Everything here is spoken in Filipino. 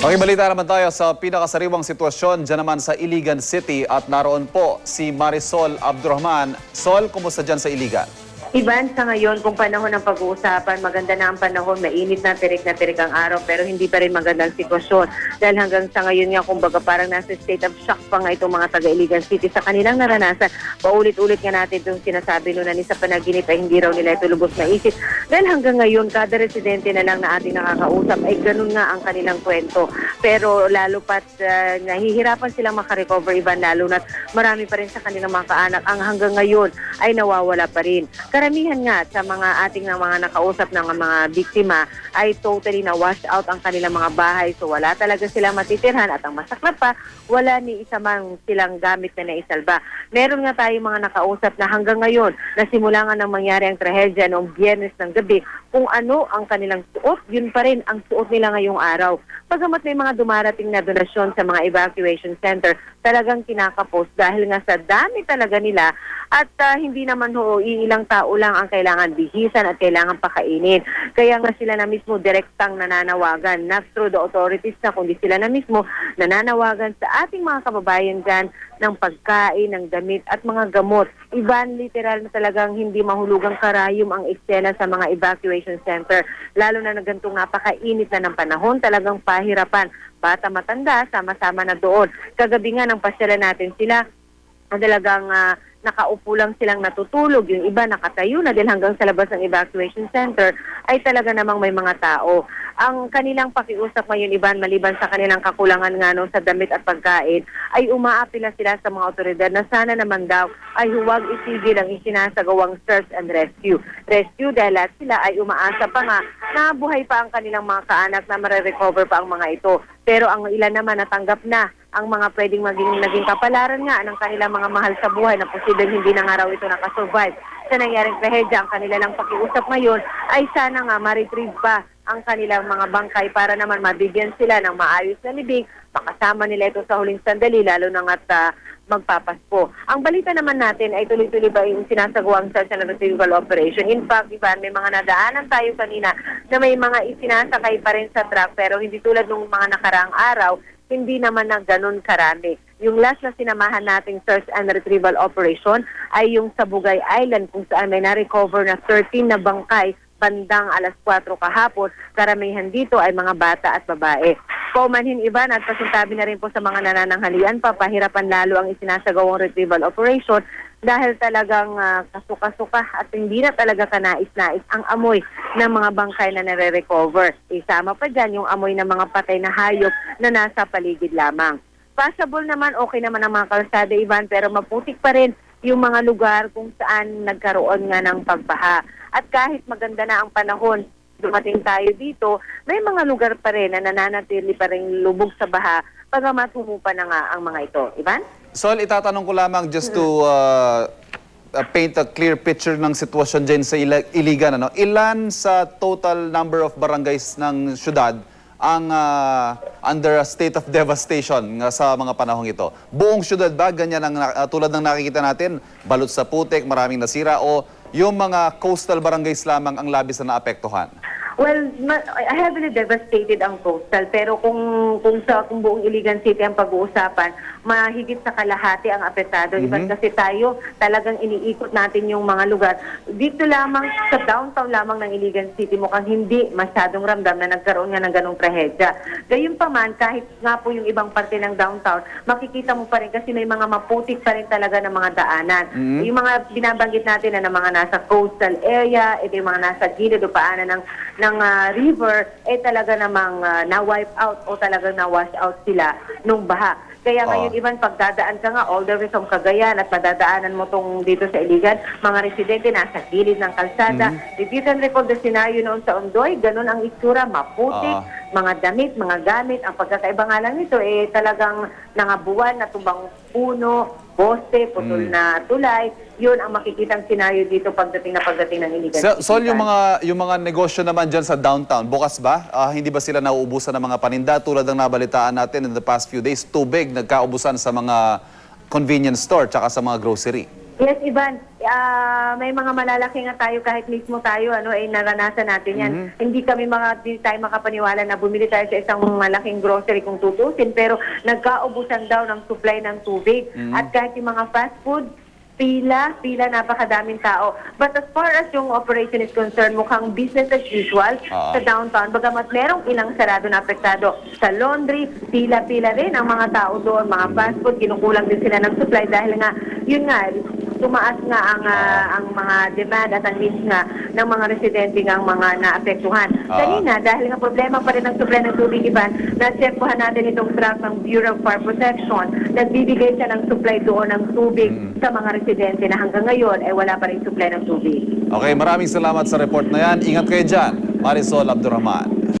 Okay, balita naman tayo sa pinakasariwang sitwasyon dyan naman sa Iligan City at naroon po si Marisol Abdurrahman. Sol, kumusta dyan sa Iligan? Ivan, sa ngayon, kung panahon ng pag-uusapan, maganda na ang panahon, mainit na, tirik na tirik ang araw, pero hindi pa rin maganda ang sitwasyon. Dahil hanggang sa ngayon nga, kumbaga parang nasa state of shock pa nga itong mga taga-Iligan City sa kanilang naranasan. Paulit-ulit nga natin itong sinasabi nung ni sa panaginip ay hindi raw nila ito lubos na isip. Dahil hanggang ngayon, kada residente na lang na ating nakakausap ay ganun nga ang kanilang kwento. Pero lalo pat uh, nahihirapan silang makarecover, Ivan, lalo na marami pa rin sa kanilang mga kaanak ang hanggang ngayon ay nawawala pa rin. Karamihan nga sa mga ating na mga nakausap ng mga biktima ay totally na wash out ang kanilang mga bahay. So wala talaga silang matitirhan at ang masaklap pa, wala ni isa man silang gamit na naisalba. Meron nga tayong mga nakausap na hanggang ngayon na simula nga nang mangyari ang trahedya noong biyernes ng gabi, kung ano ang kanilang suot, yun pa rin ang suot nila ngayong araw. Pagamat may mga dumarating na donasyon sa mga evacuation center, talagang kinakapos dahil nga sa dami talaga nila at ah, hindi naman ho iilang tao lang ang kailangan bihisan at kailangan pakainin. Kaya nga sila na mismo direktang nananawagan, not through the authorities na kundi sila na mismo nananawagan sa ating mga kababayan dyan ng pagkain, ng damit at mga gamot. Iban literal na talagang hindi mahulugang karayom ang eksena sa mga evacuation center. Lalo na na gantong napakainit na ng panahon, talagang pahirapan. Bata matanda, sama-sama na doon. Kagabi nga nang pasyalan natin sila, na talagang ah, nakaupo lang silang natutulog. Yung iba nakatayo na dahil hanggang sa labas ng evacuation center ay talaga namang may mga tao. Ang kanilang pakiusap ngayon, Iban, maliban sa kanilang kakulangan nga no, sa damit at pagkain, ay umaapila sila sa mga otoridad na sana naman daw ay huwag isigil ang isinasagawang search and rescue. Rescue dahil sila ay umaasa pa nga na buhay pa ang kanilang mga kaanak na marerecover pa ang mga ito. Pero ang ilan naman natanggap na ang mga pwedeng maging naging kapalaran nga ng kanilang mga mahal sa buhay na posibleng hindi na nga raw ito nakasurvive sa nangyaring trahedya. Ang kanila lang pakiusap ngayon ay sana nga ma-retrieve pa ang kanilang mga bangkay para naman mabigyan sila ng maayos na libing, makasama nila ito sa huling sandali, lalo na nga't ah, magpapaspo. Ang balita naman natin ay tuloy-tuloy ba yung sinasagawang search and retrieval operation. In fact, Ivan, may mga nadaanan tayo kanina na may mga isinasakay pa rin sa truck pero hindi tulad ng mga nakaraang araw, hindi naman na ganun karami. Yung last na sinamahan nating search and retrieval operation ay yung sa Bugay Island kung saan may na-recover na 13 na bangkay bandang alas 4 kahapon. Karamihan dito ay mga bata at babae. Paumanhin iba at pasintabi na rin po sa mga nanananghalian pa, pahirapan lalo ang isinasagawang retrieval operation dahil talagang ah, kasuka-suka at hindi na talaga kanais-nais ang amoy ng mga bangkay na nare-recover. Isama pa dyan yung amoy ng mga patay na hayop na nasa paligid lamang. Passable naman, okay naman ang mga kalsada, Ivan, pero maputik pa rin yung mga lugar kung saan nagkaroon nga ng pagbaha. At kahit maganda na ang panahon, dumating tayo dito, may mga lugar pa rin na nananatili pa rin lubog sa baha, pagamat humupa na nga ang mga ito. Ivan? Sol, itatanong ko lamang just to uh, uh, paint a clear picture ng sitwasyon dyan sa Ila- Iligan. Ano? Ilan sa total number of barangays ng syudad ang uh, under a state of devastation nga sa mga panahong ito? Buong syudad ba? Ganyan ang uh, tulad ng nakikita natin, balot sa putik, maraming nasira o yung mga coastal barangays lamang ang labis na naapektuhan? Well, ma- heavily devastated ang coastal pero kung kung sa kung buong Iligan City ang pag-uusapan, mahigit sa kalahati ang apektado. Iban kasi tayo talagang iniikot natin yung mga lugar. Dito lamang sa downtown lamang ng Iligan City mukhang hindi masyadong ramdam na nagkaroon nga ng ganong trahedya. Gayunpaman kahit nga po yung ibang parte ng downtown, makikita mo pa rin kasi may mga maputik pa rin talaga ng mga daanan. Yung mga binabanggit natin na ng mga nasa coastal area, ito yung mga nasa gilid o paanan ng ng ah, river eh talaga namang ah, na-wipe out o talagang na-wash out sila nung baha. Kaya Oo. ngayon, Ivan, pag dadaan ka nga all the way from Cagayan at madadaanan mo tong dito sa Iligan, mga residente nasa gilid ng kalsada. If you can recall the scenario noon sa Ondoy, ganun ang itsura, maputik, Oo. mga damit, mga gamit. Ang pagkakaiba nga lang nito, eh talagang nangabuan na tumbang puno, poste, putol na tulay. Yun ang makikitang senaryo dito pagdating na pagdating ng Iligan. So, Sol, yung mga, yung mga negosyo naman dyan sa downtown, bukas ba? Ah, hindi ba sila nauubusan ng mga paninda tulad ng nabalitaan natin in the past few days? Tubig, nagkaubusan sa mga convenience store tsaka sa mga grocery. Yes, Ivan. Ah, may mga malalaki nga tayo kahit mismo tayo ano ay naranasan natin 'yan. Hindi kami mga di tayo makapaniwala na bumili tayo sa isang malaking grocery kung tutusin pero nagkaubusan daw ng supply ng tubig. At kahit yung mga fast food pila, pila, napakadaming tao. But as far as yung operation is concerned, mukhang business as usual Ah. sa downtown. Bagamat merong ilang sarado na apektado sa laundry, pila-pila rin ang mga tao doon, mga fast food, kinukulang din sila ng supply dahil nga, yun nga, tumaas nga ang ah, ang mga demand at ang needs nga ng mga residente ng mga naapektuhan. Kanina, dahil nga problema pa rin ang supply ng tubig, Ivan, nachepuhan natin itong truck ng Bureau of Fire Protection. Nagbibigay siya ng supply doon ng tubig sa mga residente na hanggang ngayon ay wala pa rin supply ng tubig. Okay, maraming salamat sa report na yan. Ingat kayo dyan, Marisol Abdurrahman.